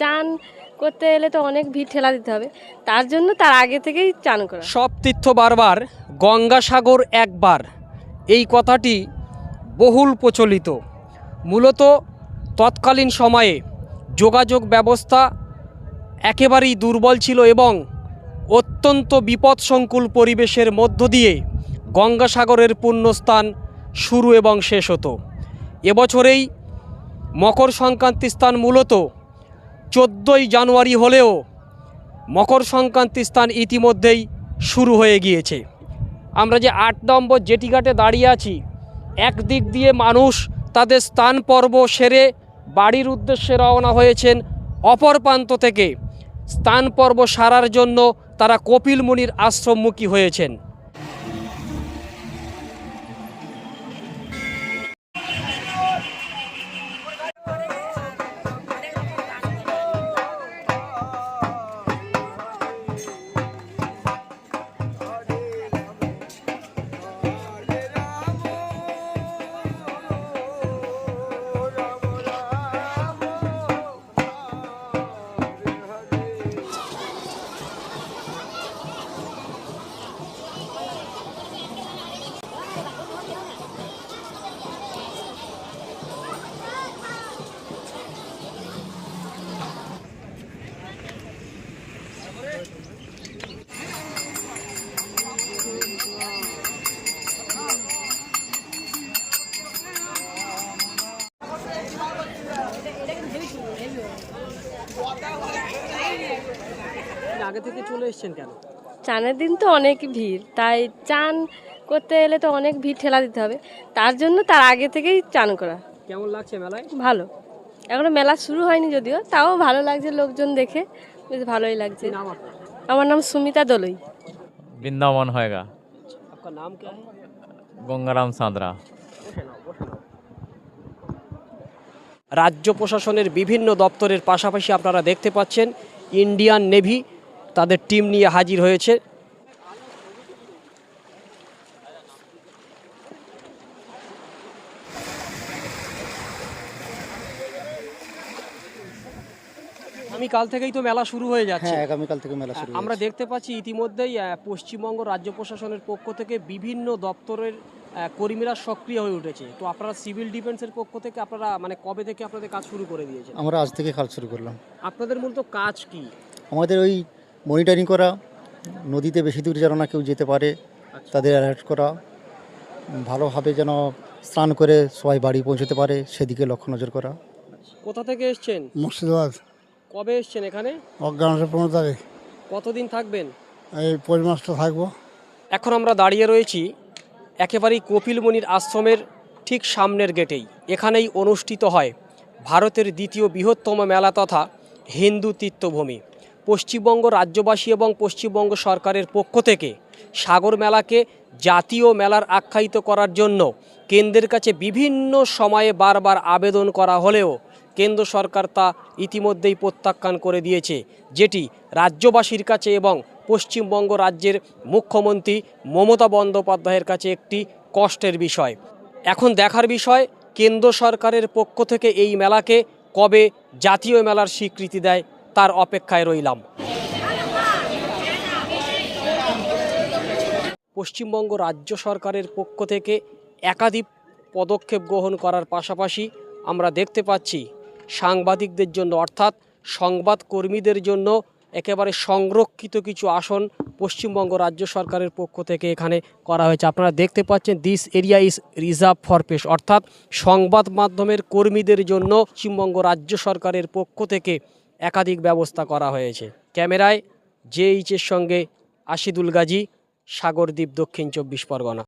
চান করতে এলে তো অনেক ভিড় ঠেলা দিতে হবে। তার জন্য তার আগে থেকেই চান করা। সব তীর্থ বারবার, গঙ্গাসাগর একবার। এই কথাটি বহুল প্রচলিত। মূলত তৎকালীন সময়ে যোগাযোগ ব্যবস্থা একেবারেই দুর্বল ছিল এবং অত্যন্ত বিপদসংকুল পরিবেশের মধ্য দিয়ে গঙ্গাসাগরের পুণ্যস্থান শুরু এবং শেষ হতো। এবছরেই মকর সংক্রান্তি স্থান মূলত চোদ্দোই জানুয়ারি হলেও মকর সংক্রান্তি স্থান ইতিমধ্যেই শুরু হয়ে গিয়েছে। আমরা যে আট নম্বর জেটিঘাটে দাঁড়িয়ে আছি, একদিক দিয়ে মানুষ তাদের স্থান পর্ব সেরে বাড়ির উদ্দেশ্যে রওনা হয়েছেন অপর প্রান্ত থেকে। স্থান পর্ব সারার জন্য তারা কপিল মুনির আশ্রমমুখী হয়েছেন। আগে থেকে চলে এসছেন কেন চানের দিন তো অনেক ভিড় তাই চান করতে এলে তো অনেক ভিড় ঠেলা দিতে হবে তার জন্য তার আগে থেকেই চান করা কেমন লাগছে মেলায় ভালো এখনো মেলা শুরু হয়নি যদিও তাও ভালো লাগছে লোকজন দেখে বেশ ভালোই লাগছে नाम आपका আমার নাম সুমিতা দলুই वृंदावन होएगा आपका नाम क्या है गंगाराम सांद्रा রাজ্য প্রশাসনের বিভিন্ন দপ্তরের পাশাপাশি আপনারা দেখতে পাচ্ছেন ইন্ডিয়ান নেভি তাদের টিম নিয়ে হাজির হয়েছে। আমি কাল থেকেই তো মেলা শুরু হয়ে যাচ্ছে। হ্যাঁ আগামীকাল থেকে মেলা শুরু আমরা দেখতে পাচ্ছি ইতিমধ্যেই পশ্চিমবঙ্গ রাজ্য প্রশাসনের পক্ষ থেকে বিভিন্ন দপ্তরের কর্মীরা সক্রিয় হয়ে উঠেছে। তো আপনারা সিভিল ডিফেন্সের পক্ষ থেকে আপনারা মানে কবে থেকে আপনাদের কাজ শুরু করে দিয়েছেন? আমরা আজ থেকে কাজ শুরু করলাম। আপনাদের মূলত কাজ কি? আমাদের ওই মনিটরিং করা নদীতে বেশি দূর যেন না কেউ যেতে পারে তাদের অ্যালার্ট করা ভালোভাবে যেন স্নান করে সবাই বাড়ি পৌঁছতে পারে সেদিকে লক্ষ্য নজর করা। কোথা থেকে এসছেন? মুর্শিদাবাদ। কবে এসছেন এখানে? অজ্ঞানের পনেরো তারিখ। কতদিন থাকবেন? এই পৌষ মাসটা থাকব। এখন আমরা দাঁড়িয়ে রয়েছি একেবারেই কপিলমণির আশ্রমের ঠিক সামনের গেটেই। এখানেই অনুষ্ঠিত হয় ভারতের দ্বিতীয় বৃহত্তম মেলা তথা হিন্দু তীর্থভূমি। পশ্চিমবঙ্গ রাজ্যবাসী এবং পশ্চিমবঙ্গ সরকারের পক্ষ থেকে সাগর মেলাকে জাতীয় মেলার আখ্যায়িত করার জন্য কেন্দ্রের কাছে বিভিন্ন সময়ে বারবার আবেদন করা হলেও কেন্দ্র সরকার তা ইতিমধ্যেই প্রত্যাখ্যান করে দিয়েছে, যেটি রাজ্যবাসীর কাছে এবং পশ্চিমবঙ্গ রাজ্যের মুখ্যমন্ত্রী মমতা বন্দ্যোপাধ্যায়ের কাছে একটি কষ্টের বিষয়। এখন দেখার বিষয়, কেন্দ্র সরকারের পক্ষ থেকে এই মেলাকে কবে জাতীয় মেলার স্বীকৃতি দেয় তার অপেক্ষায় রইলাম। পশ্চিমবঙ্গ রাজ্য সরকারের পক্ষ থেকে একাধিক পদক্ষেপ গ্রহণ করার পাশাপাশি আমরা দেখতে পাচ্ছি, সাংবাদিকদের জন্য অর্থাৎ সংবাদ কর্মীদের জন্য একেবারে সংরক্ষিত কিছু আসন পশ্চিমবঙ্গ রাজ্য সরকারের পক্ষ থেকে এখানে করা হয়েছে। আপনারা দেখতে পাচ্ছেন this area is reserve for press অর্থাৎ সংবাদ মাধ্যমের কর্মীদের জন্য পশ্চিমবঙ্গ রাজ্য সরকারের পক্ষ থেকে একাধিক ব্যবস্থা করা হয়েছে। ক্যামেরায় জেএইচের সঙ্গে আশিদুল গাজী সাগরদ্বীপ দক্ষিণ চব্বিশ পরগনা।